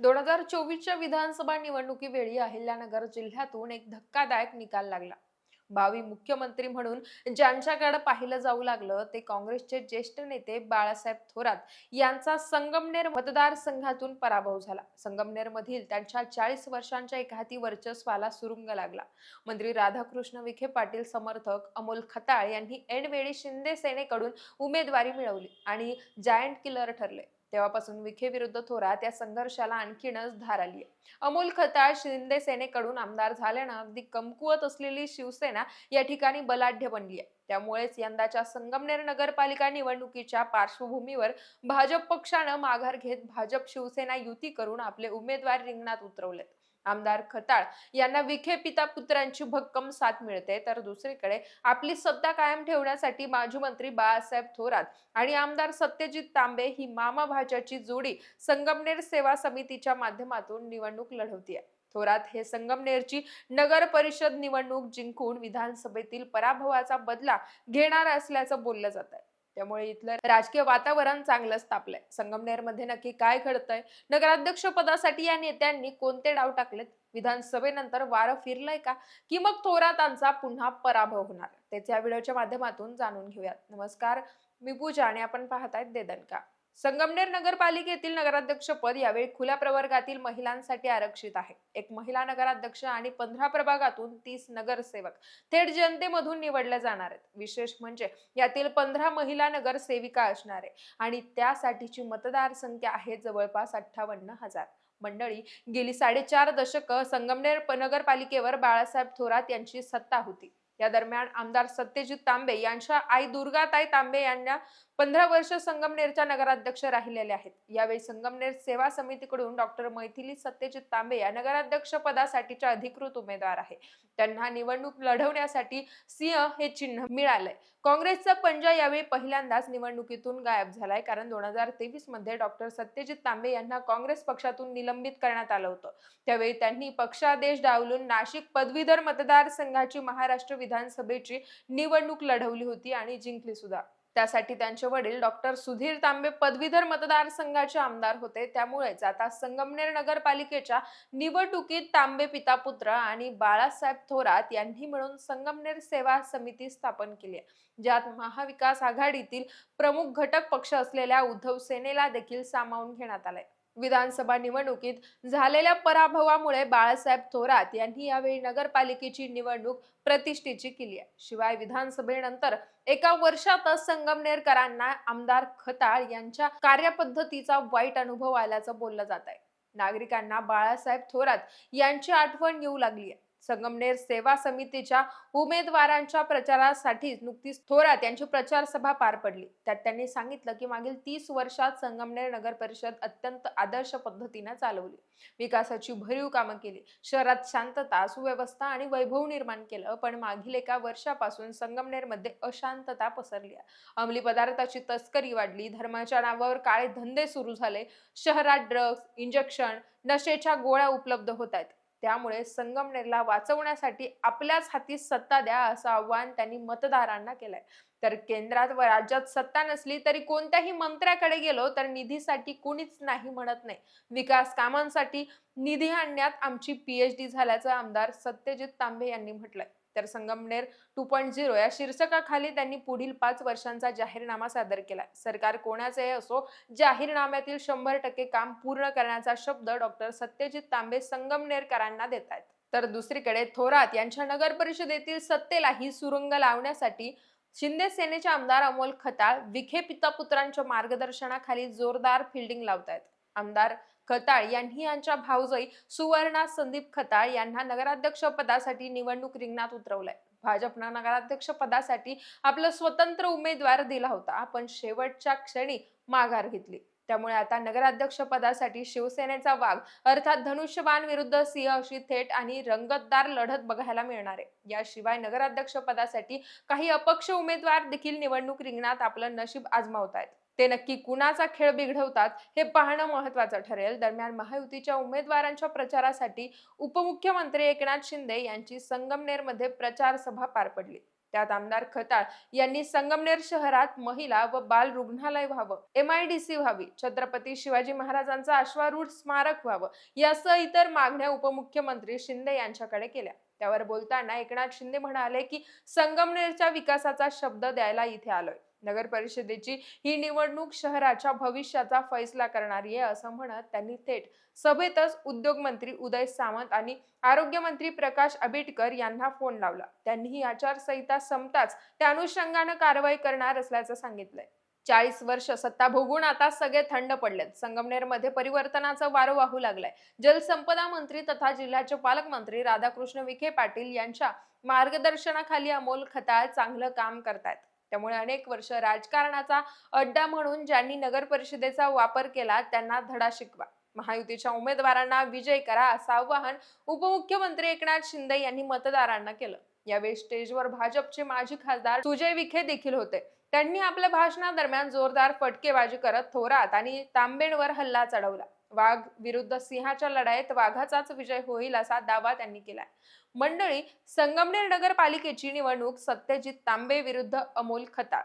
दोन हजार चोवीसच्या विधानसभा निवडणुकीवेळी अहिल्यानगर जिल्ह्यातून एक धक्कादायक निकाल लागला. भावी मुख्यमंत्री म्हणून ज्यांच्याकडे पाहिलं जाऊ लागलं ते काँग्रेसचे ज्येष्ठ नेते बाळासाहेब थोरात यांचा संगमनेर मतदारसंघातून पराभव झाला. संगमनेर मधील त्यांच्या चाळीस वर्षांच्या एकाहाती वर्चस्वाला सुरुंग लागला. मंत्री राधाकृष्ण विखे पाटील समर्थक अमोल खताळ यांनी ऐनवेळी शिंदे सेनेकडून उमेदवारी मिळवली आणि जायंट किलर ठरले. तेव्हापासून विखे विरुद्ध थोरात या संघर्षाला आणखीनच धार आली आहे. अमोल खताळ शिंदे सेनेकडून आमदार झाल्यानं अगदी कमकुवत असलेली शिवसेना या ठिकाणी बलाढ्य बनली आहे. त्यामुळेच यंदाच्या संगमनेर नगरपालिका निवडणुकीच्या पार्श्वभूमीवर भाजप पक्षानं माघार घेत भाजप शिवसेना युती करून आपले उमेदवार रिंगणात उतरवलेत. आमदार खताळ यांना विखे पिता पुत्रांची भक्कम साथ मिळते. तर दुसरीकडे आपली सत्ता कायम ठेवण्यासाठी माजी मंत्री बाळासाहेब थोरात आणि आमदार सत्यजित तांबे ही मामा भाज्याची जोडी संगमनेर सेवा समितीच्या माध्यमातून निवडणूक लढवतीये. थोरात हे संगमनेरची नगर परिषद निवडणूक जिंकून विधानसभेतील पराभवाचा बदला घेणार असल्याचं बोललं जात आहे त्यामुळे इथलं राजकीय वातावरण चांगलंच तापलंय संगमनेरमध्ये नक्की काय घडतंय? नगराध्यक्ष पदासाठी या नेत्यांनी कोणते डाव टाकलेत? विधानसभेनंतर वारं फिरलंय का? की मग थोरातांचा पुन्हा पराभव होणार? तेच या व्हिडिओच्या माध्यमातून जाणून घेऊयात. नमस्कार मी पूजा आणि आपण पाहतायत देदनका. संगमनेर नगरपालिकेतील नगराध्यक्ष पद यावेळी खुल्या प्रवर्गातील महिलांसाठी आरक्षित आहे. एक महिला नगराध्यक्ष आणि पंधरा प्रभागातून तीस नगरसेवक थेट जनतेमधून निवडल्या जाणार आहेत. विशेष म्हणजे यातील पंधरा महिला नगरसेविका असणार आहे आणि त्यासाठीची मतदार संख्या आहे जवळपास अठ्ठावन्न हजार. मंडळी गेली साडेचार दशक संगमनेर नगरपालिकेवर बाळासाहेब थोरात यांची सत्ता होती. या दरम्यान आमदार सत्यजित तांबे यांच्या आई दुर्गाताई तांबे यांना पंधरा वर्ष संगमनेरच्या नगराध्यक्ष राहिलेले आहेत. यावेळी संगमनेर सेवा समितीकडून डॉक्टर मैथिली सत्यजित तांबे या नगराध्यक्ष पदासाठीच्या अधिकृत उमेदवार आहे. त्यांना निवडणूक लढवण्यासाठी सिंह हे चिन्ह मिळालंय. काँग्रेसचा पंजा यावेळी पहिल्यांदाच निवडणुकीतून गायब झालाय कारण दोन हजार तेवीसमध्ये डॉक्टर सत्यजित तांबे यांना काँग्रेस पक्षातून निलंबित करण्यात आलं होतं. त्यावेळी त्यांनी पक्षादेश डावलून नाशिक पदवीधर मतदारसंघाची महाराष्ट्र विधानसभेची निवडणूक लढवली होती आणि जिंकली सुद्धा. त्यासाठी त्यांचे वडील डॉक्टर सुधीर तांबे पदवीधर मतदारसंघाचे आमदार होते. त्यामुळेच आता संगमनेर नगरपालिकेच्या निवडणुकीत तांबे पिता पुत्र आणि बाळासाहेब थोरात यांनी मिळून संगमनेर सेवा समिती स्थापन केली आहे. ज्यात महाविकास आघाडीतील प्रमुख घटक पक्ष असलेल्या उद्धव सेनेला देखील सामावून घेण्यात आलाय. विधानसभा निवडणुकीत झालेल्या पराभवामुळे बाळासाहेब थोरात यांनी यावेळी नगरपालिकेची निवडणूक प्रतिष्ठेची केली आहे. शिवाय विधानसभेनंतर एका वर्षातच संगमनेरकरांना आमदार खताळ यांच्या कार्यपद्धतीचा वाईट अनुभव आल्याचं बोललं जात आहे. नागरिकांना बाळासाहेब थोरात यांची आठवण येऊ लागली आहे. संगमनेर सेवा समितीच्या उमेदवारांच्या प्रचारासाठी नुकतीच थोरात यांची प्रचार सभा पार पडली. त्यात त्यांनी सांगितलं की मागील तीस वर्षात संगमनेर नगर परिषद अत्यंत आदर्श पद्धतीने चालवली. विकासाची भरीव कामं केली. शहरात शांतता सुव्यवस्था आणि वैभव निर्माण केलं. पण मागील एका वर्षापासून संगमनेरमध्ये अशांतता पसरली आहे. अंमली पदार्थाची तस्करी वाढली. धर्माच्या नावावर काळे धंदे सुरू झाले. शहरात ड्रग्ज इंजेक्शन नशेच्या गोळ्या उपलब्ध होत आहेत. त्यामुळे संगमनेरला वाचवण्यासाठी आपल्याच हाती सत्ता द्या असं आव्हान त्यांनी मतदारांना केलंय. तर केंद्रात व राज्यात सत्ता नसली तरी कोणत्याही मंत्र्याकडे गेलो तर निधीसाठी कुणीच नाही म्हणत नाही. विकास कामांसाठी निधी आणण्यात आमची पीएचडी झाल्याचं आमदार सत्यजित तांबे यांनी म्हटलंय. तर संगमनेर टू पॉईंट झिरो या शीर्षकाखाली त्यांनी पुढील पाच वर्षांचा जाहीरनामा सादर केला. सरकार कोणाचेही असो जाहीरनाम्यातील शंभर टक्के काम पूर्ण करण्याचा शब्द डॉक्टर सत्यजित तांबे संगमनेरकरांना देत आहेत तर दुसरीकडे थोरात यांच्या नगर परिषदेतील सत्तेलाही सुरुंग लावण्यासाठी शिंदे सेनेचे आमदार अमोल खताळ विखे पिता पुत्रांच्या मार्गदर्शनाखाली जोरदार फिल्डिंग लावत आहेत आमदार खताळ यांनी यांच्या भाऊजाई सुवर्णा संदीप खताळ यांना नगराध्यक्ष पदासाठी निवडणूक रिंगणात उतरवलंय. भाजपनं नगराध्यक्ष पदासाठी आपला स्वतंत्र उमेदवार दिला होता. आपण शेवटच्या क्षणी माघार घेतली. त्यामुळे आता नगराध्यक्ष पदासाठी शिवसेनेचा वाघ अर्थात धनुष्यबाण विरुद्ध सिंह अशी थेट आणि रंगतदार लढत बघायला मिळणार आहे. याशिवाय नगराध्यक्ष पदासाठी काही अपक्ष उमेदवार देखील निवडणूक रिंगणात आपलं नशीब आजमावत आहेत ते नक्की कुणाचा खेळ बिघडवतात हे पाहणं महत्वाचं ठरेल. दरम्यान महायुतीच्या उमेदवारांच्या प्रचारासाठी उपमुख्यमंत्री एकनाथ शिंदे यांची संगमनेरमध्ये प्रचार सभा पार पडली. त्यात आमदार खताळ यांनी संगमनेर शहरात महिला व बाल रुग्णालय व्हावं एम आय डी सी व्हावी छत्रपती शिवाजी महाराजांचं अश्वारूढ स्मारक व्हावं यासह इतर मागण्या उपमुख्यमंत्री शिंदे यांच्याकडे केल्या. त्यावर बोलताना एकनाथ शिंदे म्हणाले की संगमनेरच्या विकासाचा शब्द द्यायला इथे आलोय. नगर परिषदेची ही निवडणूक शहराच्या भविष्याचा फैसला करणारी आहे असं म्हणत त्यांनी थेट सभेतच उद्योगमंत्री उदय सामंत आणि आरोग्यमंत्री प्रकाश आंबेडकर यांना फोन लावला. त्यांनी ही आचारसंहिता संपताच त्या अनुषंगानं कारवाई करणार असल्याचं सांगितलंय. चाळीस वर्ष सत्ता भोगून आता सगळे थंड पडलेत. संगमनेरमध्ये परिवर्तनाचं वारं वाहू लागलाय. जलसंपदा मंत्री तथा जिल्ह्याचे पालकमंत्री राधाकृष्ण विखे पाटील यांच्या मार्गदर्शनाखाली अमोल खताळ चांगलं काम करतायत. त्यामुळे अनेक वर्ष राजकारणाचा अड्डा म्हणून ज्यांनी नगर परिषदेचा वापर केला त्यांना धडा शिकवा. महायुतीच्या उमेदवारांना विजय करा असं आवाहन उपमुख्यमंत्री एकनाथ शिंदे यांनी मतदारांना केलं. यावेळी स्टेजवर भाजपचे माजी खासदार सुजय विखे देखील होते. त्यांनी आपल्या भाषणादरम्यान जोरदार फटकेबाजी करत थोरात आणि तांबेंवर हल्ला चढवला. वाघ विरुद्ध सिंहाच्या लढाईत वाघाचाच विजय होईल असा दावा त्यांनी केलाय. मंडळी संगमनेर नगरपालिकेची निवडणूक सत्यजित तांबे विरुद्ध अमोल खताळ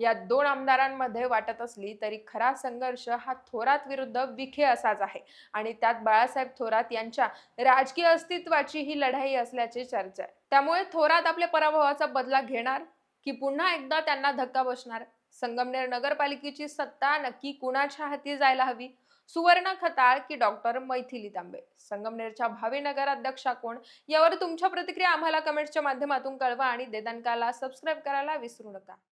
या दोन आमदारांमध्ये वाटत असली तरी खरा संघर्ष हा थोरात विरुद्ध विखे असाच आहे आणि त्यात बाळासाहेब थोरात यांच्या राजकीय अस्तित्वाची ही लढाई असल्याची चर्चा आहे. त्यामुळे थोरात आपल्या पराभवाचा बदला घेणार की पुन्हा एकदा त्यांना धक्का बसणार? संगमनेर नगरपालिकेची सत्ता नक्की कुणाच्या हाती जायला हवी? सुवर्ण खताळ की डॉक्टर मैथिली तांबे? संगमनेरच्या भावी नगराध्यक्षा कोण? यावर तुमच्या प्रतिक्रिया आम्हाला कमेंट्सच्या माध्यमातून कळवा आणि देदानकाला सबस्क्राईब करायला विसरू नका.